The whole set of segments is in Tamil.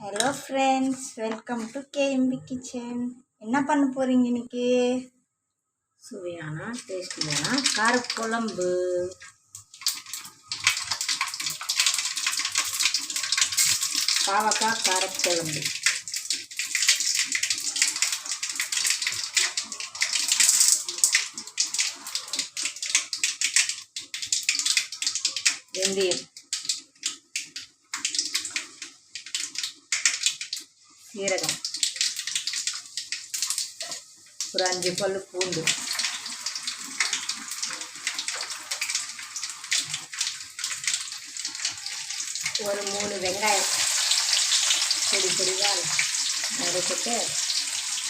Hello friends welcome to KMP kitchen என்ன பண்ண போகிறீங்க இன்னைக்கு? சுவையான டேஸ்டியான காரக்குழம்பு. பாவக்காய் காரக்குழம்பு. வெந்தயம். சீரகம். ஒரு அஞ்சு பல் பூண்டு. ஒரு மூணு வெங்காயம். பொடி பொடியாக நறுக்கிட்டு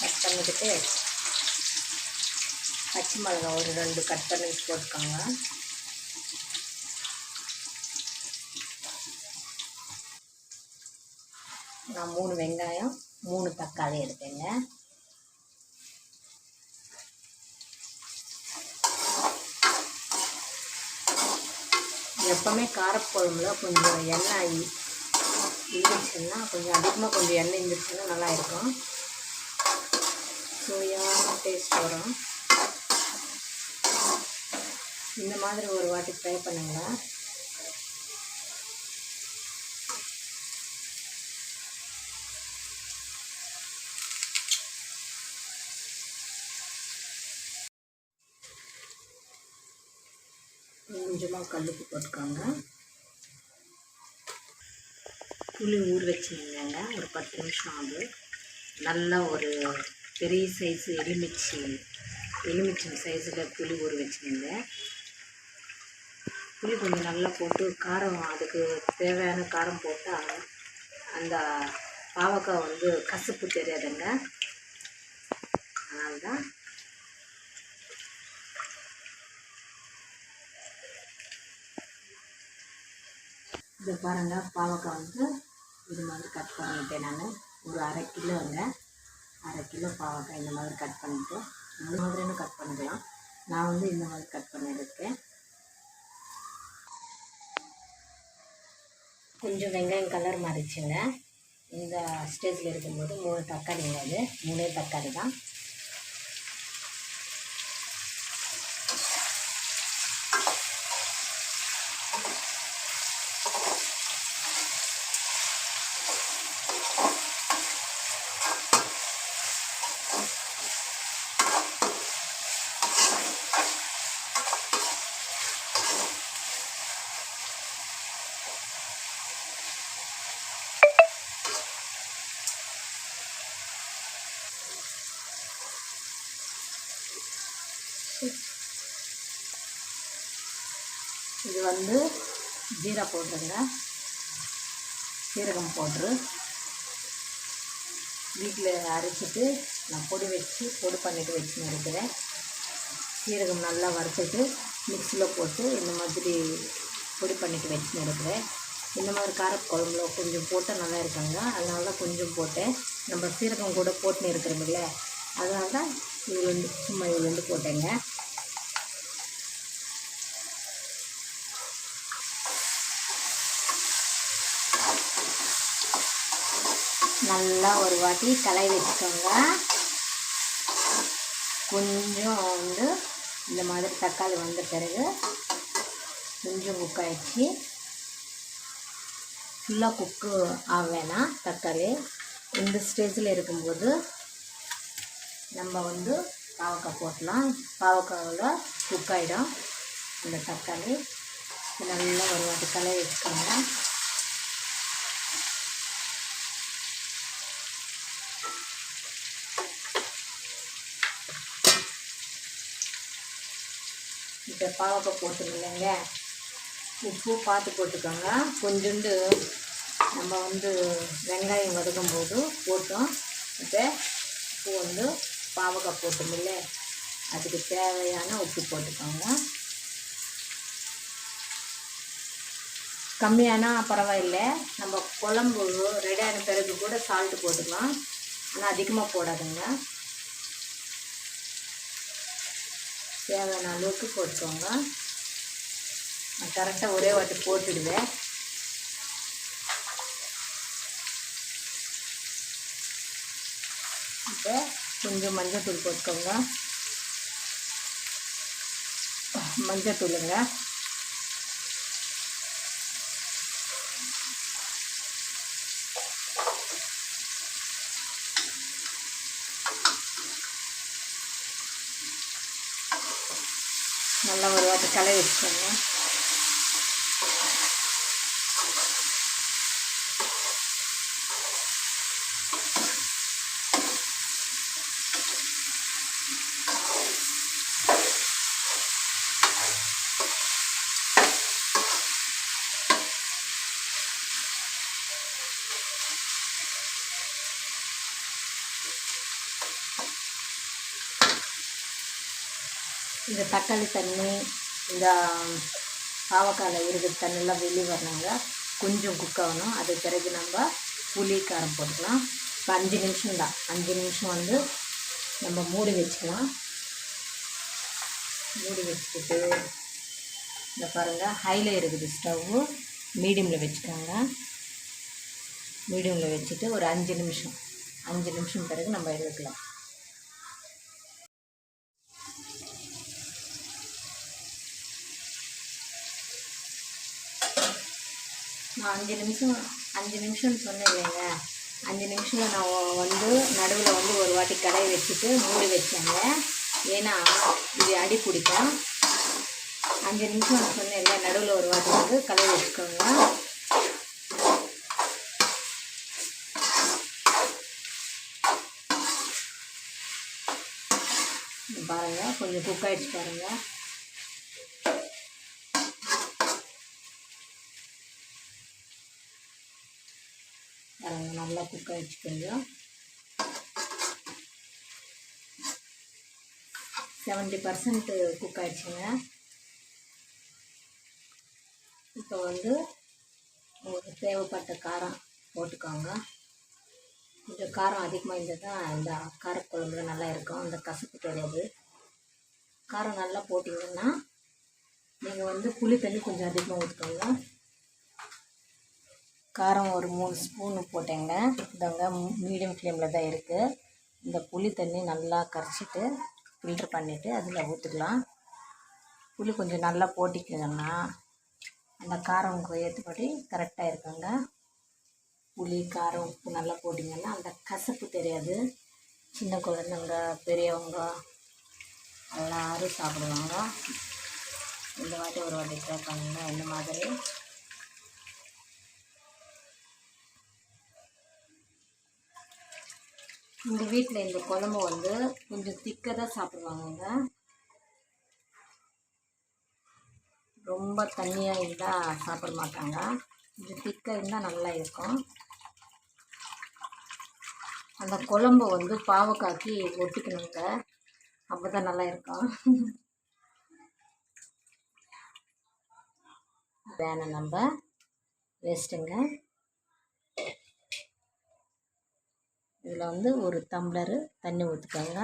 கட் பண்ணிக்கிட்டு பச்சை மிளகா ஒரு ரெண்டு கட் பண்ணி போட்டுக்கோங்க. நான் மூணு வெங்காயம் மூணு தக்காளி எடுத்தேங்க. எப்போவுமே காரக்குழம்புல கொஞ்சம் எண்ணெய் இருந்துச்சுன்னா கொஞ்சம் அதிகமாக கொஞ்சம் எண்ணெய் இருந்துச்சுன்னா நல்லா இருக்கும். சுவையான டேஸ்ட் வரும். இந்த மாதிரி ஒரு வாட்டி ட்ரை பண்ணுங்களேன். கொஞ்சமாக கல்லுப்பு போட்டுக்கோங்க. புளி ஊற வச்சுருந்தேங்க. ஒரு பத்து நிமிஷம் ஆகுது. நல்லா ஒரு பெரிய சைஸு எலுமிச்சி எலுமிச்சம் சைஸில் புளி ஊற வச்சுருந்தேன். புளி கொஞ்சம் நல்லா போட்டு காரம் அதுக்கு தேவையான காரம் போட்டால் அந்த பாவக்காய் வந்து கசப்பு தெரியாதுங்க. அதனால்தான் இதை பாருங்கள் பாவக்காய் வந்து இது மாதிரி கட் பண்ணிட்டேன் நான். ஒரு அரை கிலோங்க. அரை கிலோ பாவக்காய் இந்த மாதிரி கட் பண்ணிட்டு இந்த மாதிரியும் கட் பண்ணிக்கலாம். நான் வந்து இந்த மாதிரி கட் பண்ணியிருக்கேன். கொஞ்சம் வெங்காயம் கலர் மாறிச்சுங்க இந்த ஸ்டேஜில் இருக்கும்போது மூணு தக்காளிங்க அது. மூணே தக்காளி தான் இது வந்து ஜீரா போடுறேங்க சீரகம் போட்டு வீட்டில் அரைச்சிட்டு நான் பொடி வச்சு பொடி பண்ணிட்டு வச்சுன்னு இருக்கிறேன். சீரகம் நல்லா வறுத்துட்டு மிக்சியில் போட்டு இந்த மாதிரி பொடி பண்ணிட்டு வச்சுன்னு இருக்கிறேன். இந்த மாதிரி காரக்குழம்புல கொஞ்சம் போட்டால் நல்லா இருக்காங்க. அதனால தான் கொஞ்சம் போட்டேன். நம்ம சீரகம் கூட போட்டுன்னு இருக்கிறோமில்ல அதனால தான் இவ்வளோ சும்மா இவ்வளோண்டு போட்டேங்க. நல்லா ஒரு வாட்டி கலை வச்சுக்கோங்க. கொஞ்சம் வந்து இந்த மாதிரி தக்காளி வந்த பிறகு கொஞ்சம் குக் ஆகிடுச்சு ஃபுல்லாக குக்கு ஆக வேணாம் தக்காளி. இந்த ஸ்டேஜில் இருக்கும்போது நம்ம வந்து பாவக்காய் போட்டலாம் பாவக்காயில் குக் ஆகிடும் இந்த தக்காளி. நல்லா ஒரு வாட்டி கலை வச்சுக்கோங்க. இப்போ பாவக்காய் போட்டுருந்தேங்க. உப்பு பார்த்து போட்டுக்கோங்க. கொஞ்சோண்டு நம்ம வந்து வெங்காயம் வதக்கும் போது போட்டோம். இப்போ உப்பு வந்து பாவக்காய் போட்டோமில்ல அதுக்கு தேவையான உப்பு போட்டுக்கோங்க. கம்மியானா பரவாயில்ல. நம்ம குழம்பு ரெடியான பிறகு கூட சால்ட்டு போட்டுக்கலாம். ஆனால் அதிகமாக போடாதுங்க. தேவையான அளவுக்கு போட்டுக்கோங்க. நான் கரெக்டாக ஒரே வாட்டி போட்டுடுவேன். இப்போ கொஞ்சம் மஞ்சள் தூள் போட்டுக்கோங்க. மஞ்சள் தூளுங்க நல்லா ஒரு வாட்டி கலை வச்சுக்கோங்க இந்த தக்காளி தண்ணி இந்த பாவக்காயில் இருக்கிற தண்ணியெல்லாம் வெளியே வரணுங்க கொஞ்சம் குக் ஆகணும். அது பிறகு நம்ம புளி காரம் போட்டுக்கலாம். இப்போ அஞ்சு நிமிஷம் தான். அஞ்சு நிமிஷம் வந்து நம்ம மூடி வச்சுக்கலாம். மூடி வச்சுட்டு இந்த பாருங்கள் ஹையில் இருக்குது ஸ்டவ்வு மீடியமில் வச்சுக்கோங்க. மீடியமில் வச்சுட்டு ஒரு அஞ்சு நிமிஷம். அஞ்சு நிமிஷம் பிறகு நம்ம எடுக்கலாம். நான் அஞ்சு நிமிஷம் அஞ்சு நிமிஷம்னு சொன்னேன் இல்லைங்க அஞ்சு நிமிஷம் நான் வந்து நடுவில் வந்து ஒரு வாட்டி கடையை வச்சுட்டு மூடி வச்சேங்க. ஏன்னா இது அடி பிடிக்கும். அஞ்சு நிமிஷம் நான் சொன்னேன் இல்லை நடுவில் ஒரு வாட்டி வந்து கடாய் வச்சுக்கோங்க. பாருங்கள் பாருங்க கொஞ்சம் குக் ஆயிடுச்சு பாருங்கள் நல்லா குக் ஆயிடுச்சு கொஞ்சம் செவன்ட்டி பர்சன்ட் குக் ஆயிடுச்சுங்க. இப்போ வந்து உங்களுக்கு தேவைப்பட்ட காரம் போட்டுக்கோங்க. கொஞ்சம் காரம் அதிகமாக இருந்தால் தான் இந்த காரக்குழம்புல நல்லா இருக்கும். அந்த கசப்பு தெரியாது. காரம் நல்லா போட்டிங்கன்னா நீங்கள் வந்து புளி தண்ணி கொஞ்சம் அதிகமாக ஊற்றுக்கோங்க காரம் ஒரு மூணு ஸ்பூனு போட்டேங்க. இதங்க மீடியம் ஃப்ளேமில் தான் இருக்குது இந்த புளி தண்ணி நல்லா கரைச்சிட்டு ஃபில்ட்ரு பண்ணிவிட்டு அதில் ஊற்றுக்கலாம் புளி கொஞ்சம் நல்லா போட்டிக்கங்கன்னா அந்த காரம் உங்களுக்கு ஏற்றபடி கரெக்டாக இருக்குங்க. புளி காரம் உப்பு நல்லா போட்டிங்கன்னா அந்த கசப்பு தெரியாது. சின்ன குழந்தைங்க பெரியவங்க எல்லாரும் சாப்பிடுவாங்க. இந்த வாட்டி ஒரு வாட்டி ட்ரை பண்ணுங்க. இந்த மாதிரி இந்த வீட்டில் இந்த குழம்பு வந்து கொஞ்சம் திக்காக தான் சாப்பிடுவாங்கங்க. ரொம்ப தண்ணியாக இருந்தால் சாப்பிட மாட்டாங்க. கொஞ்சம் திக்காக இருந்தால் நல்லா இருக்கும். அந்த குழம்பு வந்து பாவக்காக்கி ஒட்டிக்கணுங்க. அப்போ தான் நல்லா இருக்கும். வேணாம் நம்ம வேஸ்ட்டுங்க இதில் வந்து ஒரு டம்ளரு தண்ணி ஊற்றிக்கோங்க.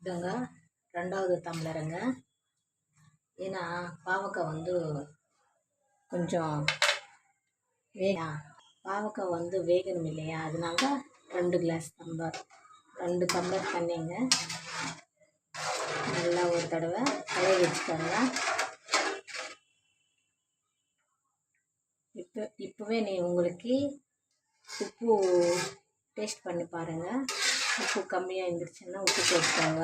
இதுங்க ரெண்டாவது டம்ளருங்க. ஏன்னா பாவக்காய் வந்து கொஞ்சம் வேகா பாவக்காய் வந்து வேகணும் இல்லையா? அதனால ரெண்டு கிளாஸ் டம்ளர் ரெண்டு டம்ளர் தண்ணிங்க. நல்லா ஒரு தடவை கலைய வச்சுக்கோங்க. இப்போ இப்போவே நீ உங்களுக்கு உப்பு டேஸ்ட் பண்ணி பாருங்கள் உப்பு கம்மியாக இருந்துருச்சுன்னா உப்பு போட்டுக்கோங்க.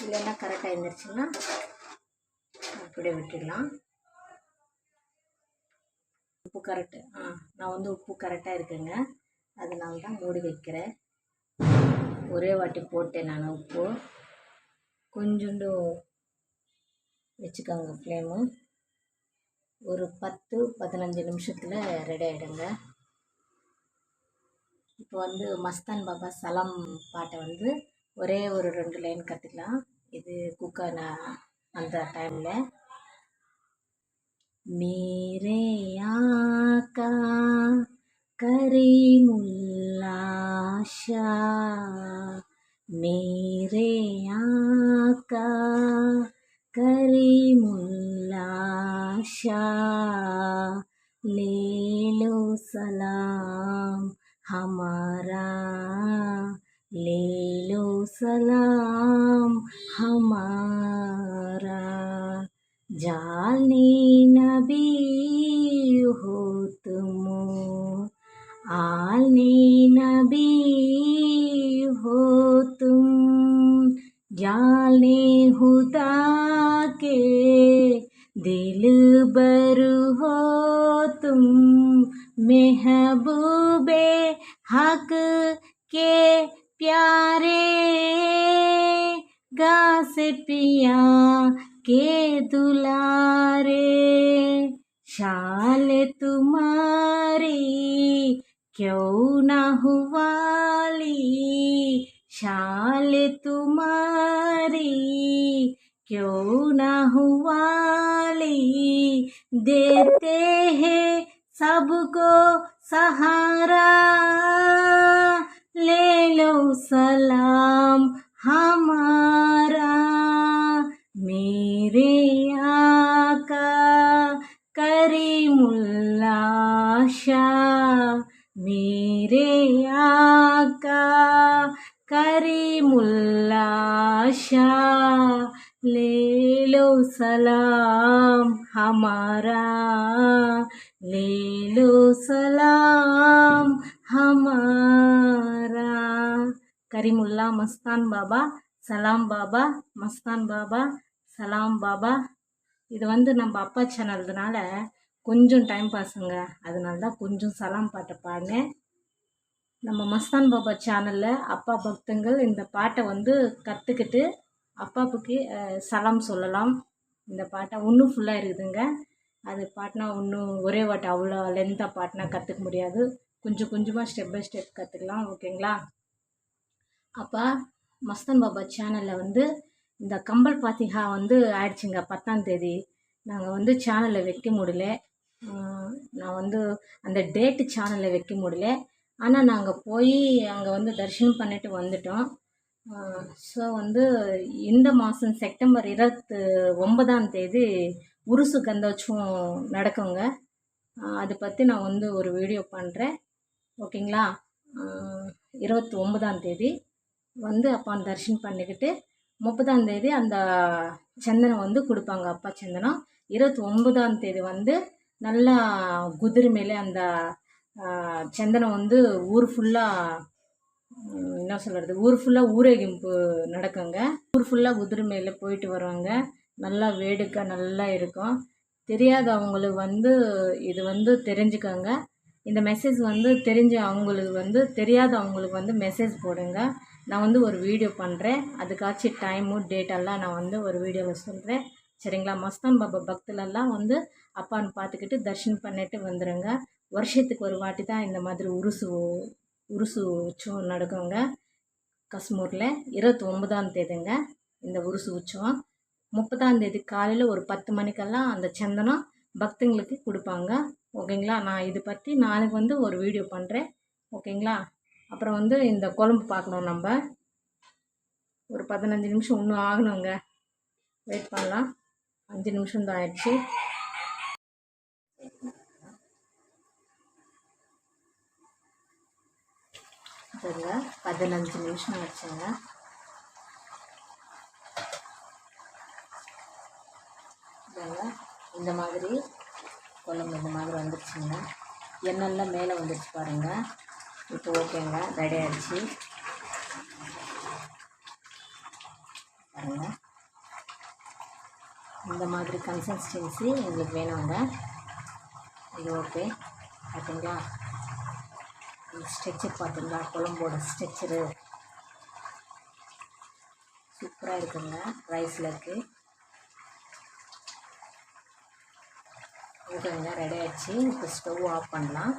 இல்லைன்னா கரெக்டாக இருந்துருச்சுன்னா அப்படியே விட்டுடலாம். உப்பு கரெக்டு ஆ நான் வந்து உப்பு கரெக்டாக இருக்குங்க. அதனால தான் மூடி வைக்கிறேன். ஒரே வாட்டி போட்டேன் நான் உப்பு. கொஞ்சோண்டு வச்சுக்கோங்க ஃப்ளேமு ஒரு பத்து பதினஞ்சு நிமிஷத்தில் ரெடி ஆகிடுங்க இப்போ வந்து மஸ்தான் பாபா சலாம் பாட்டை வந்து ஒரே ஒரு ரெண்டு லைன் கற்றுக்கலாம் இது குக்கான அந்த டைமில் மேரே ஆக்கா கரீமுல்லாஷா மேரே ஆக்கா கரீமுல் करीमुल्लाशा ले लो सलाम हमारा ले लो सलाम हमारा जाने नबी हो तुम आने नबी हो तुम जाने खुदा के दिल बर हो तुम महबूबे हक के प्यारे गास पिया के दुलारे, शाल तुम्हारी क्यों न हुवाली? शाल तुम्हारी क्यों न हुवाली? देते हैं सबको सहारा। ले लो सलाम हमारा। मेरे आका करीमुल्ला शाह। मेरे आका करीमुल्ला शाह। ले लो सलाम हमारा ले लो सलाम हमारा கரிமுல்லா மஸ்தான் பாபா சலாம் பாபா மஸ்தான் பாபா சலாம் பாபா இது வந்து நம்ம அப்பா சேனல்துனால கொஞ்சம் டைம் பாஸுங்க அதனால தான் கொஞ்சம் சலாம் பாட்டை பாடினேன் நம்ம மஸ்தான் பாபா சேனலில் அப்பா பக்தங்கள் இந்த பாட்டை வந்து கற்றுக்கிட்டு அப்பாவுக்கு சலாம் சொல்லலாம். இந்த பாட்டை இன்னும் ஃபுல்லாக இருக்குதுங்க. அது பாட்டினா ஒன்றும் ஒரே வாட்டி அவ்வளோ லென்த்தாக பாட்டினா கற்றுக்க முடியாது. கொஞ்சம் கொஞ்சமாக ஸ்டெப் பை ஸ்டெப் கற்றுக்கலாம் ஓகேங்களா அப்போ மஸ்தான் பாபா சேனலில் வந்து இந்த கம்பல் பாத்திகா வந்து ஆயிடுச்சுங்க பத்தாம் தேதி. நாங்கள் வந்து சேனலில் வைக்க முடியல. நான் வந்து அந்த டேட்டு சேனலில் வைக்க முடியல. ஆனால் நாங்கள் போய் அங்கே வந்து தரிசனம் பண்ணிட்டு வந்துட்டோம். ஸோ வந்து இந்த மாதம் செப்டம்பர் இருபத்து ஒன்பதாம் தேதி உருசு கந்தோச்சும் நடக்குங்க. அதை பற்றி நான் வந்து ஒரு வீடியோ பண்ணுறேன் ஓகேங்களா? இருபத்தி ஒன்பதாம் தேதி வந்து அப்பா தரிசனம் பண்ணிக்கிட்டு முப்பதாம் தேதி அந்த சந்தனம் வந்து கொடுப்பாங்க அப்பா சந்தனம். இருபத்தி ஒன்பதாம் தேதி வந்து நல்லா குதிரை மேலே அந்த சந்தனம் வந்து ஊர் ஃபுல்லாக என்ன சொல்கிறது ஊர் ஃபுல்லாக ஊரேகிம்பு நடக்குங்க. ஊர் ஃபுல்லாக குதிரை மேலே போயிட்டு வருவாங்க. நல்லா வேடிக்கை நல்லா இருக்கும். தெரியாதவங்களுக்கு வந்து இது வந்து தெரிஞ்சுக்கோங்க. இந்த மெசேஜ் வந்து தெரிஞ்ச அவங்களுக்கு வந்து தெரியாதவங்களுக்கு வந்து மெசேஜ் போடுங்க. நான் வந்து ஒரு வீடியோ பண்ணுறேன் அதுக்காச்சும் டைமு டேட்டெல்லாம் நான் வந்து ஒரு வீடியோவில் சொல்கிறேன் சரிங்களா? மஸ்தான் பாபா பக்தலெல்லாம் வந்து அப்பான்னு பார்த்துக்கிட்டு தர்ஷன் பண்ணிட்டு வந்துடுங்க வருஷத்துக்கு ஒரு வாட்டி தான் இந்த மாதிரி உருசு உருசு உற்சவம் நடக்குங்க. கஸ்மூரில் இருபத்தி ஒன்பதாம் தேதிங்க இந்த உருசு உற்சவம். முப்பதாம் தேதி காலையில் ஒரு பத்து மணிக்கெல்லாம் அந்த சந்தனம் பக்தங்களுக்கு கொடுப்பாங்க. ஓகேங்களா? நான் இது பற்றி நாளைக்கு வந்து ஒரு வீடியோ பண்ணுறேன் ஓகேங்களா? அப்புறம் வந்து இந்த குழம்பு பார்க்கணும் நம்ம. ஒரு பதினஞ்சு நிமிஷம் இன்னும் ஆகணுங்க. வெயிட் பண்ணலாம். அஞ்சு நிமிஷம் தான் ஆயிடுச்சு. சரிங்க பதினஞ்சு நிமிஷம் வச்சுங்க. இந்த மாதிரி குழம்பு இந்த மாதிரி வந்துடுச்சுங்க எண்ணெய்லாம் மேலே வந்துடுச்சு பாருங்க. இப்போ ஓகேங்க. ரெடி ஆயிடுச்சு. பாருங்க. இந்த மாதிரி கன்சிஸ்டன்சி எங்களுக்கு வேணுங்க. இது ஓகே. பார்த்தீங்களா ஸ்ட்ரெச்சர் பார்த்தீங்களா? குழம்போட ஸ்ட்ரெச்சரு. சூப்பராக இருக்குங்க ரைஸில் இருக்குது ஓகேங்க ரெடி ஆயிடுச்சு. இப்போ ஸ்டவ் ஆஃப் பண்ணலாம்.